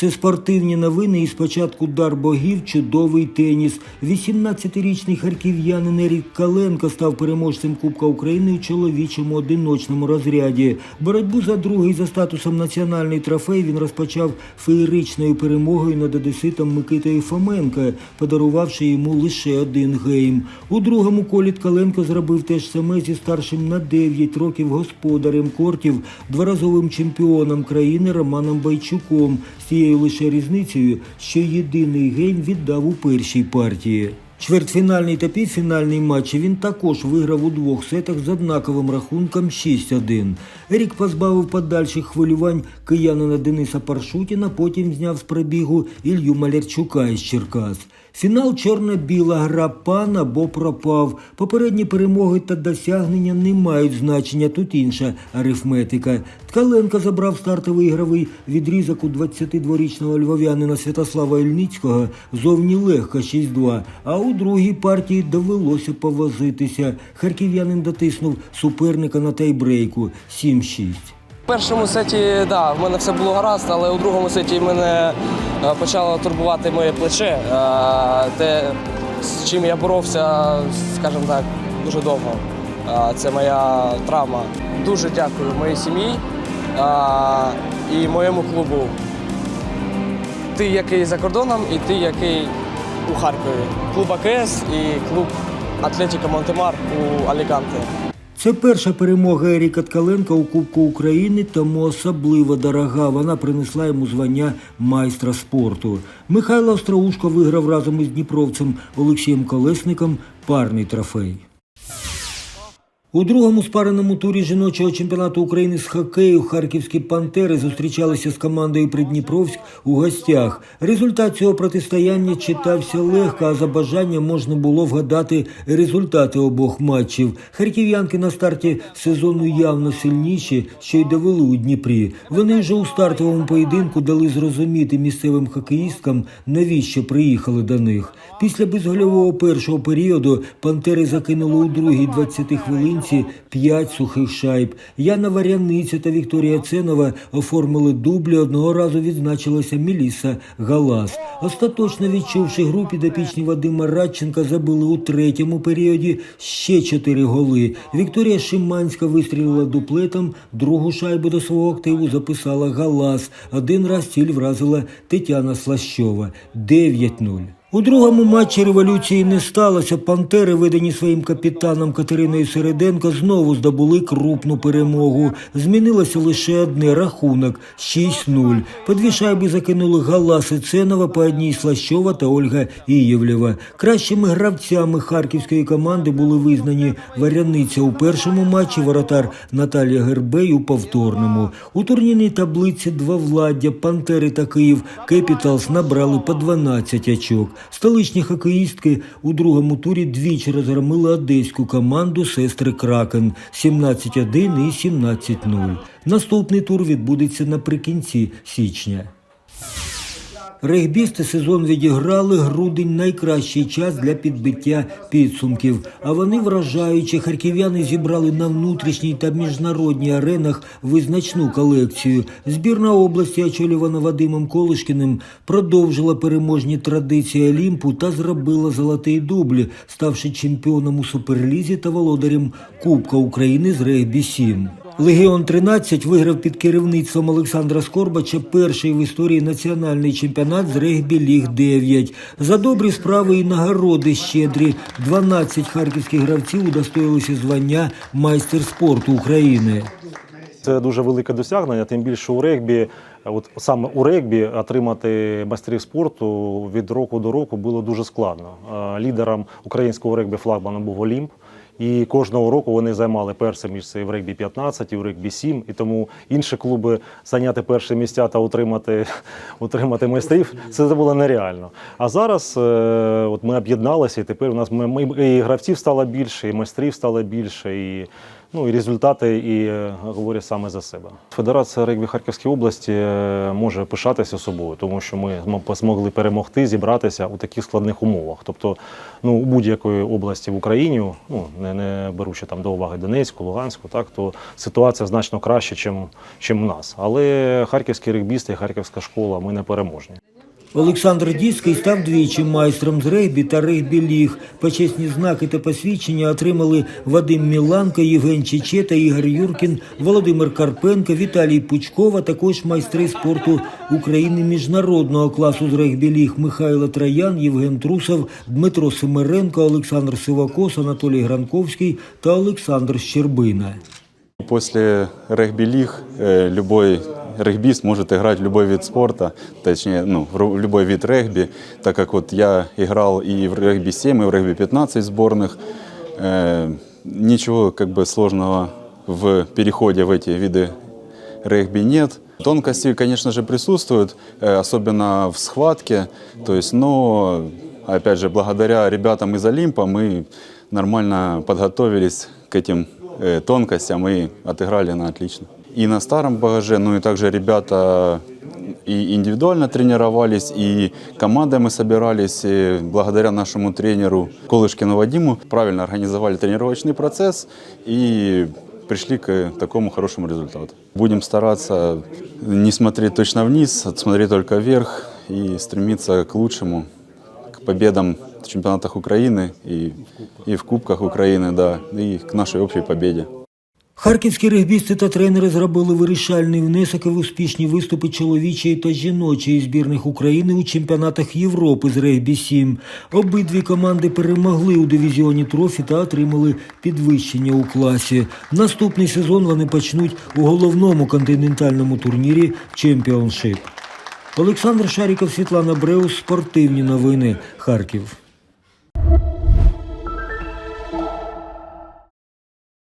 Це спортивні новини і спочатку дар богів чудовий теніс. 18-річний харків'янин Ерік Каленко став переможцем Кубка України у чоловічому одиночному розряді. Боротьбу за другий за статусом національний трофей він розпочав феєричною перемогою над одеситом Микитою Фоменко, подарувавши йому лише один гейм. У другому колі Ткаленко зробив те ж саме зі старшим на 9 років господарем кортів, дворазовим чемпіоном країни Романом Байчуком з тією лише різницею, що єдиний гейм віддав у першій партії. Чвертьфінальний та півфінальний матчі він також виграв у двох сетах з однаковим рахунком 6-1. Ерік позбавив подальших хвилювань киянина Дениса Паршутіна, потім зняв з пробігу Ілью Малярчука із Черкас. Фінал чорно-біла гра пан або пропав. Попередні перемоги та досягнення не мають значення. Тут інша арифметика. Ткаленко забрав стартовий ігровий відрізок у 22-річного львов'янина Святослава Ільницького зовні легко 6-2, а у другій партії довелося повозитися. Харків'янин дотиснув суперника на тайбрейку 7-6. В першому сеті, да, в мене все було гаразд, але у другому сеті мене е, почало турбувати моє плече. Е, Те, з чим я боровся, скажімо так, дуже довго. Е, Це моя травма. Дуже дякую моїй сім'ї і моєму клубу. Ти, який за кордоном, і ти, який у Харкові. Клуб АКС і клуб Атлетіка Монтемар у Аліканте. Це перша перемога Еріка Ткаленка у Кубку України, тому особливо дорога. Вона принесла йому звання майстра спорту. Михайло Остроушко виграв разом із дніпровцем Олексієм Колесником парний трофей. У другому спареному турі жіночого чемпіонату України з хокею харківські пантери зустрічалися з командою Придніпровськ у гостях. Результат цього протистояння читався легко, а за бажанням можна було вгадати результати обох матчів. Харків'янки на старті сезону явно сильніші, що й довели у Дніпрі. Вони вже у стартовому поєдинку дали зрозуміти місцевим хокеїсткам, навіщо приїхали до них. Після безгольового першого періоду пантери закинули у другій 20 хвилинці п'ять сухих шайб. Яна Варяниця та Вікторія Ценова оформили дублі. Одного разу відзначилася Міліса Галас. Остаточно відчувши гру, підопічні Вадима Радченка забили у третьому періоді ще чотири голи. Вікторія Шиманська вистрілила дуплетом, другу шайбу до свого активу записала Галас. Один раз ціль вразила Тетяна Слащова. 9-0. У другому матчі революції не сталося. Пантери, видані своїм капітаном Катериною Середенко, знову здобули крупну перемогу. Змінилося лише одне рахунок 6-0. По дві шайби закинули Галас і Ценова, по одній Слащова та Ольга Ієвлєва. Кращими гравцями харківської команди були визнані Варяниця у першому матчі, воротар Наталія Гербей у повторному. У турнірній таблиці два владдя, Пантери та Київ Кепіталс набрали по 12 очок. Столичні хокеїстки у другому турі двічі розгромили одеську команду сестри Кракен 17-1 і 17-0. Наступний тур відбудеться наприкінці січня. Регбісти сезон відіграли грудень найкращий час для підбиття підсумків. А вони вражаючи, харків'яни зібрали на внутрішній та міжнародній аренах визначну колекцію. Збірна області, очолювана Вадимом Колишкіним, продовжила переможні традиції Олімпу та зробила золотий дубль, ставши чемпіоном у суперлізі та володарем Кубка України з регбі 7 Легіон 13 виграв під керівництвом Олександра Скорбача перший в історії національний чемпіонат з регбі Ліг 9. За добрі справи і нагороди щедрі 12 харківських гравців удостоїлися звання майстер спорту України. Це дуже велике досягнення, тим більше у регбі, от саме у регбі отримати майстрів спорту від року до року було дуже складно. Лідером українського регбі флагманом був Олімп. І кожного року вони займали перше місце і в регбі 15, і в регбі 7. І тому інші клуби зайняти перше місця та отримати, отримати майстрів це було нереально. А зараз е, от ми об'єдналися, і тепер у нас ми, ми і гравців стало більше, і майстрів стало більше. І Ну і результати і е, говорять саме за себе. Федерація регбі Харківської області е, може пишатися собою, тому що ми змо- змогли перемогти, зібратися у таких складних умовах. Тобто, ну у будь-якої області в Україні, ну не, не беручи там до уваги Донецьку, Луганську, так то ситуація значно краще, чим, чим у нас. Але харківські регбісти харківська школа ми не переможні. Олександр Діцький став двічі майстром з регбі та регбі-ліг. Почесні знаки та посвідчення отримали Вадим Міланко, Євген Чечета, Ігор Юркін, Володимир Карпенко, Віталій Пучкова, також майстри спорту України міжнародного класу з регбі-ліг Михайло Троян, Євген Трусов, Дмитро Семеренко, Олександр Сивакос, Анатолій Гранковський та Олександр Щербина. После регби-лиг э, любой регбист может играть в любой вид спорта, точнее, ну, в любой вид регби, так как вот я играл и в регби-7, и в регби-15 сборных. Э, ничего как бы сложного в переходе в эти виды регби нет. Тонкости, конечно же, присутствуют, э, особенно в схватке. То есть, но, опять же, благодаря ребятам из Олимпа мы нормально подготовились к этим э, тонкостям и отыграли на отлично. И на старом багаже, ну и также ребята и индивидуально тренировались, и командой мы собирались. И благодаря нашему тренеру Колышкину Вадиму правильно организовали тренировочный процесс и пришли к такому хорошему результату. Будем стараться не смотреть точно вниз, а смотреть только вверх и стремиться к лучшему, к победам в чемпионатах Украины и, и в Кубках Украины, да, и к нашей общей победе. Харківські регбісти та тренери зробили вирішальний внесок в успішні виступи чоловічої та жіночої збірних України у чемпіонатах Європи з регбі-7. Обидві команди перемогли у дивізіоні трофі та отримали підвищення у класі. Наступний сезон вони почнуть у головному континентальному турнірі Чемпіоншип. Олександр Шаріков, Світлана Бреус, спортивні новини. Харків.